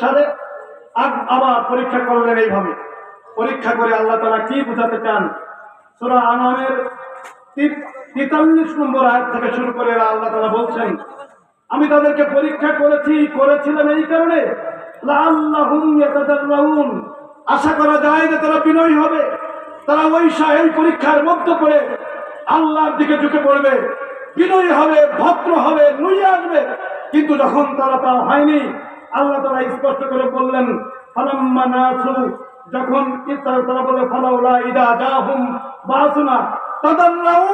সালে আবার পরীক্ষা করলেন এইভাবে। পরীক্ষা করে আল্লাহ তালা কি বোঝাতে চান? সুরা আনামের তেতাল্লিশ নম্বর আয়াত থেকে শুরু করে আল্লাহ তালা বলছেন, আমি তাদেরকে পরীক্ষা করেছি, করেছিলাম এই কারণে। আশা করা যায় যে তারা বিনয়ী হবে। তারা ওই সা- এই পরীক্ষার মধ্য করে আল্লাহর দিকে ঝুঁকে পড়বে। বিনয়ী হবে, ভদ্র হবে নুয়ে আসবে। কিন্তু যখন তারা তা হয়নি আল্লাহ তারা স্পষ্ট করে বললেন যখন কি তারা তারা বলে, ফালাউলা ইদা জাহুম বাসুনা তাদাল্লাউ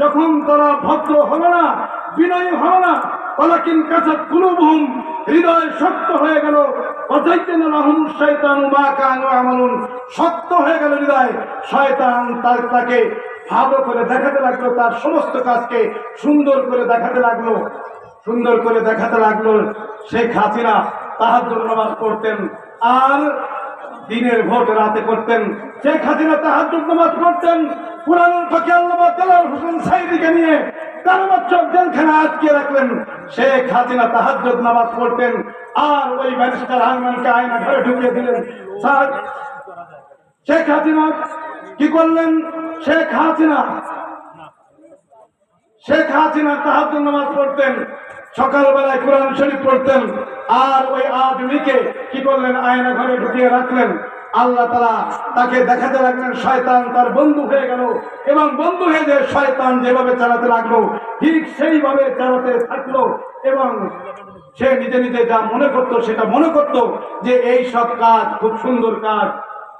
যখন তারা ভদ্র হলো না, বিনয়ী হলো না ওলাকিন কাসাত কুলুবহুম হৃদয় শক্ত হয়ে গেল অজাইতেন লাহুম শয়তানু মা আমালুন শক্ত হয়ে গেল হৃদয়, শয়তান তার তাকে ভালো করে দেখাতে লাগল, তার সমস্ত কাজকে সুন্দর করে দেখাতে লাগল। সুন্দর করে দেখাতে লাগল শেখ হাসিনা তাহার নামাজ পড়তেন আর দিনের ভোট রাতে করতেন। শেখ হাসিনা তাহার নামাজ পড়তেন। পুরানোর ফাঁকে আল্লাহ তালার হোসেন সাইদিকে নিয়ে আটকে রাখলেন। শেখ হাসিনা নামাজ পড়তেন আর ওই আয়না ঢুকিয়ে দিলেন। শেখ হাসিনা কি করলেন? শেখ হাসিনা শেখ হাসিনা তাহার নামাজ পড়তেন, সকালবেলায় কোরআন শরীফ পড়তেন, আর ওই আদমিকে কি করলেন? আয়না ঘরে ঢুকিয়ে রাখলেন। আল্লাহ তালা তাকে দেখাতে লাগলেন, শয়তান তার বন্ধু হয়ে গেল। এবং বন্ধু হয়ে যে শয়তান যেভাবে চালাতে লাগল, ঠিক সেইভাবে চালাতে থাকল। এবং সে নিজে নিজে যা মনে করতো, সেটা মনে করতো যে এই সব কাজ খুব সুন্দর কাজ।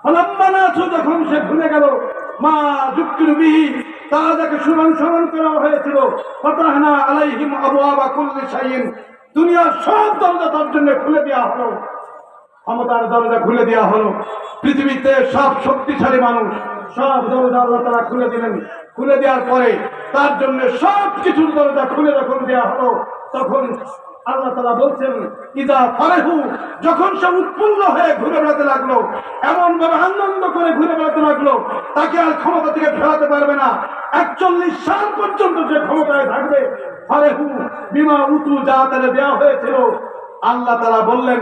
ফলাম্মানাথু যখন সে ভুলে গেল মা যুক্তির বিহি তারা যাকে স্মরণ স্মরণ করা হয়েছিল, ফতাহনা আলাইহিম আবু আবা কুল্লি শাইন দুনিয়ার সব দরজা তার জন্য খুলে দেওয়া হলো। ক্ষমতার দরজা খুলে দেওয়া হলো। পৃথিবীতে সব শক্তিশালী মানুষ, সব দরজা তারা খুলে দিলেন। খুলে দেওয়ার পরে তার জন্য সব কিছুর দরজা খুলে যখন দেওয়া হলো, তখন আল্লাহ তালা বলছেন, ইদা ফারেহু যখন সে উৎফুল্ল হয়ে ঘুরে বেড়াতে লাগল এমন ভাবে আনন্দ করে ঘুরে বেড়াতে লাগল, তাকে আর ক্ষমতা থেকে ফেরাতে পারবে না। একচল্লিশ সাল পর্যন্ত সে ক্ষমতায় থাকবে। ফারেহু, বিমা উতু যা তাদের দেওয়া হয়েছিল। আল্লাহ তালা বললেন,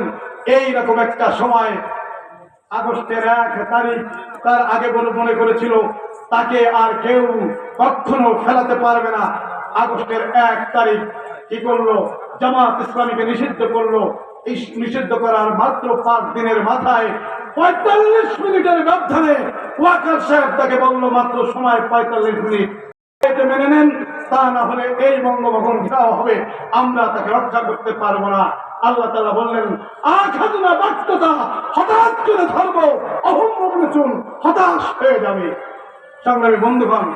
এই রকম একটা সময়, আগস্টের এক তারিখ, তার আগে বলে মনে করেছিল, তাকে আর কেউ কখনো ফেলাতে পারবে না। আগস্টের এক তারিখ, কি করল? জামাত ইসলামীকে নিষিদ্ধ করল। নিষিদ্ধ করার মাত্র পাঁচ দিনের মাথায় পঁয়তাল্লিশ মিনিটের ব্যবধানে ওয়াকার সাহেব তাকে বলল, মাত্র সময় পঁয়তাল্লিশ মিনিট। মেনে নেন, তা না হলে এই বঙ্গভবন ঘেরাও হবে। আমরা তাকে রক্ষা করতে পারব না। আল্লাহ তালা বললেন আঘাত না বাক্যতা হঠাৎ করে ধরবো অহম চুন, হতাশ হয়ে যাবে। সংগ্রামী বন্ধুগণ,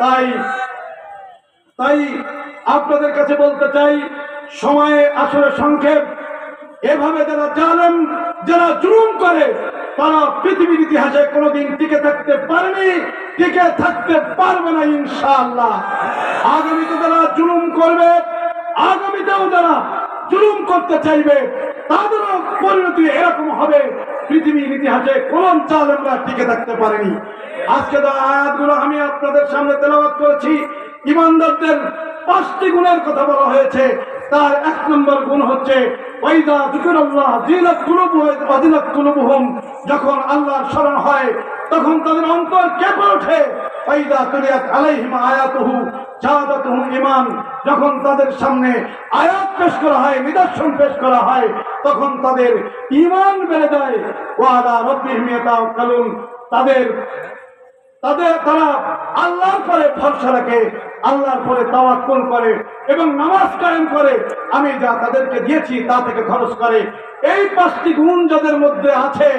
তাই তাই আপনাদের কাছে বলতে চাই সময়ে আসলে সংক্ষেপ। এভাবে যারা জানেন যারা জুলুম করে, তারা পৃথিবীর ইতিহাসে কোনোদিন টিকে থাকতে পারেনি, টিকে থাকতে পারবে না ইনশাআল্লাহ। আগামীতে যারা জুলুম করবে, আগামীতেও যারা জুলুম করতে চাইবে, তাদেরও পরিণতি এরকম হবে, পৃথিবীর ইতিহাসে কোন চাল আমরা টিকে থাকতে পারেনি। আজকে যে আয়াতগুলো আমি আপনাদের সামনে তেলাওয়াত করেছি, ইমানদারদের পাঁচটি গুণের কথা বলা হয়েছে। তার এক নম্বর গুণ হচ্ছে কুলুবুহুম। যখন আল্লাহর স্মরণ হয়, তখন তাদের অন্তর কেঁপে ওঠে। ঈমান। যখন তাদের সামনে আয়াত পেশ করা হয়, নিদর্শন পেশ করা হয়, তখন তাদের ঈমান বেড়ে যায়। ওয়ালা রাব্বিহিম তাদের তাদের তারা আল্লাহর পরে ভরসা রাখে, আল্লাহর পরে তাওয়াক্কুল করে এবং নামাজ কায়েম করে। আমি যা তাদেরকে দিয়েছি তা থেকে খরচ করে। এই পাঁচটি গুণ যাদের মধ্যে আছে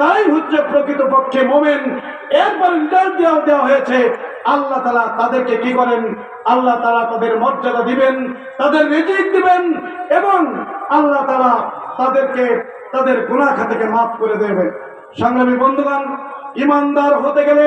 তাই হচ্ছে প্রকৃতপক্ষে মোমেন। এরপরে রিজাল্ট দেওয়া দেওয়া হয়েছে, আল্লাহ তালা তাদেরকে কি করেন? আল্লাহ তালা তাদের মর্যাদা দিবেন, তাদের রিজিক দিবেন এবং আল্লাহ তালা তাদেরকে তাদের গুণাখা থেকে মাফ করে দেবেন। সংগ্রামী বন্ধুগণ, ইমানদার হতে গেলে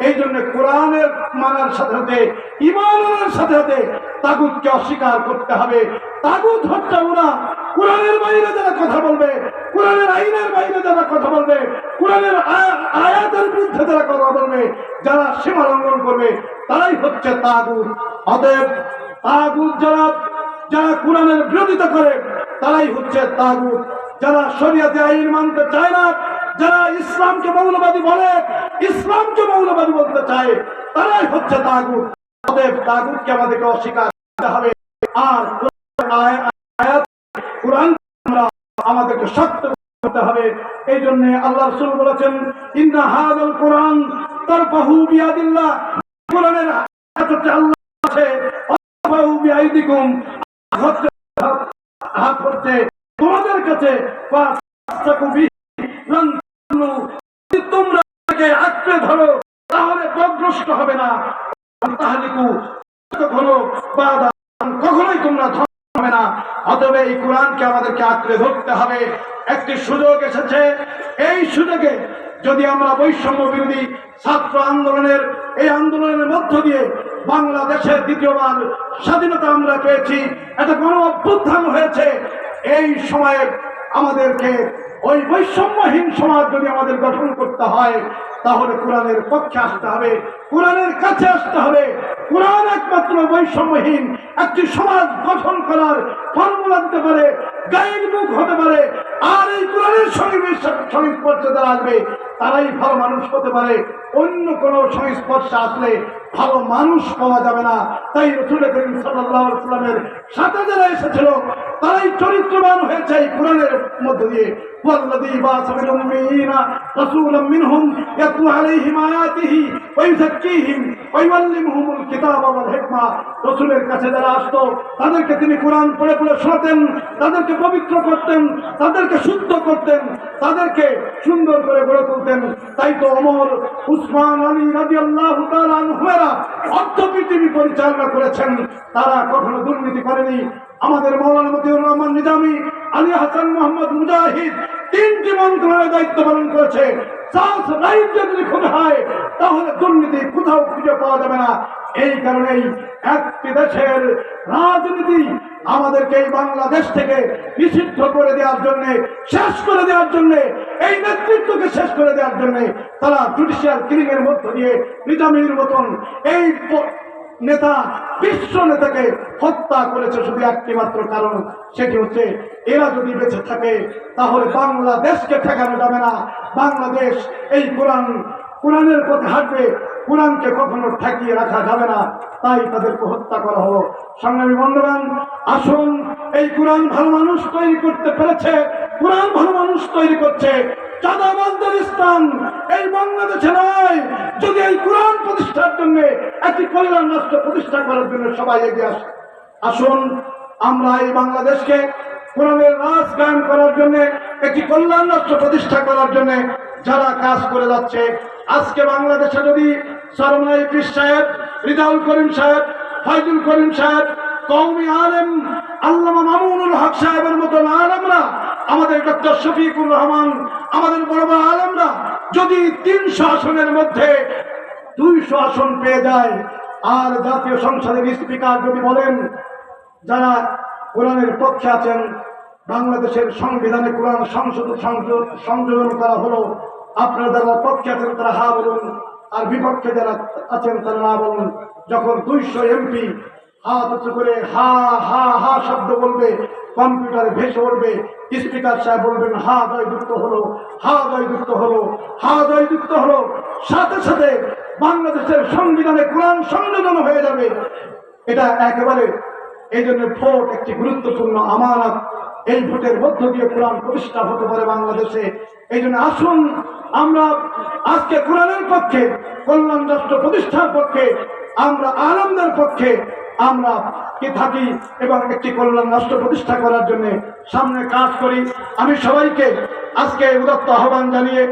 এই জন্য কোরআনের মানার সাথে সাথে ইমানের সাথে সাথে তাগুতকে অস্বীকার করতে হবে। তাগুত হচ্ছে ওরা কোরআনের বাইরে যারা কথা বলবে, কোরআনের আইনের বাইরে যারা কথা বলবে, কোরআনের আয়া- আয়াতের বিরুদ্ধে যারা কথা বলবে, যারা সীমা লঙ্ঘন করবে, তারাই হচ্ছে তাগুত। অতএব তাগুত যারা যারা কোরআনের বিরোধিতা করে, তারাই হচ্ছে তাগুত। যারা শরিয়াতে আইন মানতে চায় না যারা ইসলামকে মৌলবাদী বলে, ইসলামকে মৌলবাদী বলতে চায়, তারাই হচ্ছে তাগুত। অতএব তাগুতকে আমাদেরকে অস্বীকার করতে হবে। আর কোরআন আমাদেরকে শক্ত করতে হবে। এই জন্য আল্লাহ রসুল বলেছেন, ইন্না হাদাল কোরআন তারফাহু বিয়াদিল্লাহ। কোরআনের আল্লাহ আছে তারফাহু বিআইদিকুম। হাত হচ্ছে তোমাদের কাছে ফাস্তাকু বিহি লান তাদুল্লু। যদি তোমরা তাকে আঁকড়ে ধরো পথভ্রষ্ট হবে না। কখনো কখনোই তোমরা হবে না। অতএব এই কোরআনকে আমাদেরকে আঁকড়ে ধরতে হবে। একটি সুযোগ এসেছে। এই সুযোগে যদি আমরা বৈষম্য বিরোধী ছাত্র আন্দোলনের, এই আন্দোলনের মধ্য দিয়ে বাংলাদেশের দ্বিতীয়বার স্বাধীনতা আমরা পেয়েছি, একটা গণ অভ্যুত্থান হয়েছে, এই সময়ে আমাদেরকে ওই বৈষম্যহীন সমাজ যদি আমাদের গঠন করতে হয় তাহলে কোরআনের পক্ষে আসতে হবে কোরআনের কাছে আসতে হবে কোরআন একমাত্র বৈষম্যহীন একটি সমাজ গঠন করার ফর্মুলা দিতে পারে গাইড বুক হতে পারে আর এই কোরআনের সঙ্গে বিশ- সংস্পর্শে যারা আসবে তারাই ভালো মানুষ হতে পারে অন্য কোনো সংস্পর্শে আসলে ভালো মানুষ পাওয়া যাবে না তাই রসুল করিম সাল্লামের সাথে যারা এসেছিল তারাই চরিত্রবান হয়েছে এই কোরআনের মধ্য দিয়ে والذي بعث في الأميين رسولا منهم يتلو عليهم آياته ويزكيهم ويعلمهم الكتاب والحكمة রসুলের কাছে যারা আসতো তাদেরকে তিনি কোরআন পড়ে পড়ে শোনাতেন তাদেরকে পবিত্র করতেন তাদেরকে শুদ্ধ করতেন তাদেরকে সুন্দর করে গড়ে তুলতেন তাই তো অমর উসমান আলী রাজি আল্লাহ হুমেরা অর্থ পৃথিবী পরিচালনা করেছেন তারা কখনো দুর্নীতি করেনি আমাদের মৌলানা মতিউর রহমান নিজামী আলী হাসান মোহাম্মদ মুজাহিদ তিনটি মন্ত্রণালয়ের দায়িত্ব পালন করেছে চাষ রাইট যদি খুঁজে হয়, তাহলে দুর্নীতি কোথাও খুঁজে পাওয়া যাবে না। এই কারণেই একটি দেশের রাজনীতি আমাদেরকে এই বাংলাদেশ থেকে নিষিদ্ধ করে দেওয়ার জন্য, শেষ করে দেওয়ার জন্য, এই নেতৃত্বকে শেষ করে দেওয়ার জন্য তারা জুডিশিয়াল ক্রিমের মধ্য দিয়ে নিজামীর মতন এই নেতা, বিশ্ব নেতাকে হত্যা করেছে শুধু একটি মাত্র কারণ, সেটি হচ্ছে এরা যদি বেঁচে থাকে, তাহলে বাংলাদেশকে ঠেকানো যাবে না। বাংলাদেশ এই কোরআন, কোরআনের পথে হাঁটবে, কোরআনকে কখনো ঠেকিয়ে রাখা যাবে না। তাই তাদেরকে হত্যা করা হলো। সংগ্রামী বন্ধুগণ, আসুন, এই কোরআন ভালো মানুষ তৈরি করতে পেরেছে, কোরআন ভালো মানুষ তৈরি করছে। চাঁদাবাজদের স্থান, এই বাংলাদেশে নয় যদি এই কোরআন প্রতিষ্ঠার জন্য একটি কল্যাণ রাষ্ট্র প্রতিষ্ঠা করার জন্য সবাই এগিয়ে আসে। আসুন, আমরা এই বাংলাদেশকে কোরআনের রাজ কায়েম করার জন্য, একটি কল্যাণ রাষ্ট্র প্রতিষ্ঠা করার জন্য যারা কাজ করে যাচ্ছে, আজকে বাংলাদেশে যদি সরমাই পীর সাহেব, রিজাউল করিম সাহেব ফাইজুল করিম সাহেব কৌমি আলেম, আল্লামা মামুনুল হক সাহেবের মতন আলেমরা, আমাদের ডক্টর শফিকুর রহমান, আমাদের বড় বড় আলেমরা, যদি তিনশো আসনের মধ্যে দুইশো আসন পেয়ে যায়। আর জাতীয় সংসদের স্পিকার যদি বলেন, যারা কোরআনের পক্ষে আছেন, বাংলাদেশের সংবিধানে কোরআন সংশোধন সংযোজন করা হলো, আপনারা যারা পক্ষে আছেন তারা হা বলুন, আর বিপক্ষে যারা আছেন তারা না বলুন। যখন দুইশো এমপি হাত উঁচু করে হা হা হা শব্দ বলবে, কম্পিউটারে ভেসে উঠবে, স্পিকার সাহেব বলবেন, হা জয়যুক্ত হলো, হা জয়যুক্ত হলো, হা জয়যুক্ত হলো। সাথে সাথে বাংলাদেশের সংবিধানে কোরআন সংযোজন হয়ে যাবে। এটা একেবারে এই জন্য ভোট একটি গুরুত্বপূর্ণ আমানত। এই ভোটের মধ্য দিয়ে কোরআন প্রতিষ্ঠা হতে পারে বাংলাদেশে। এই জন্য আসুন, আমরা আজকে কোরআনের পক্ষে, কল্যাণ রাষ্ট্র প্রতিষ্ঠার পক্ষে, আমরা আনন্দের পক্ষে আমরা কি থাকি এবং একটি কল্যাণ রাষ্ট্র প্রতিষ্ঠা করার জন্য সামনে কাজ করি। আমি সবাইকে আজকে উদত্ত আহ্বান জানিয়ে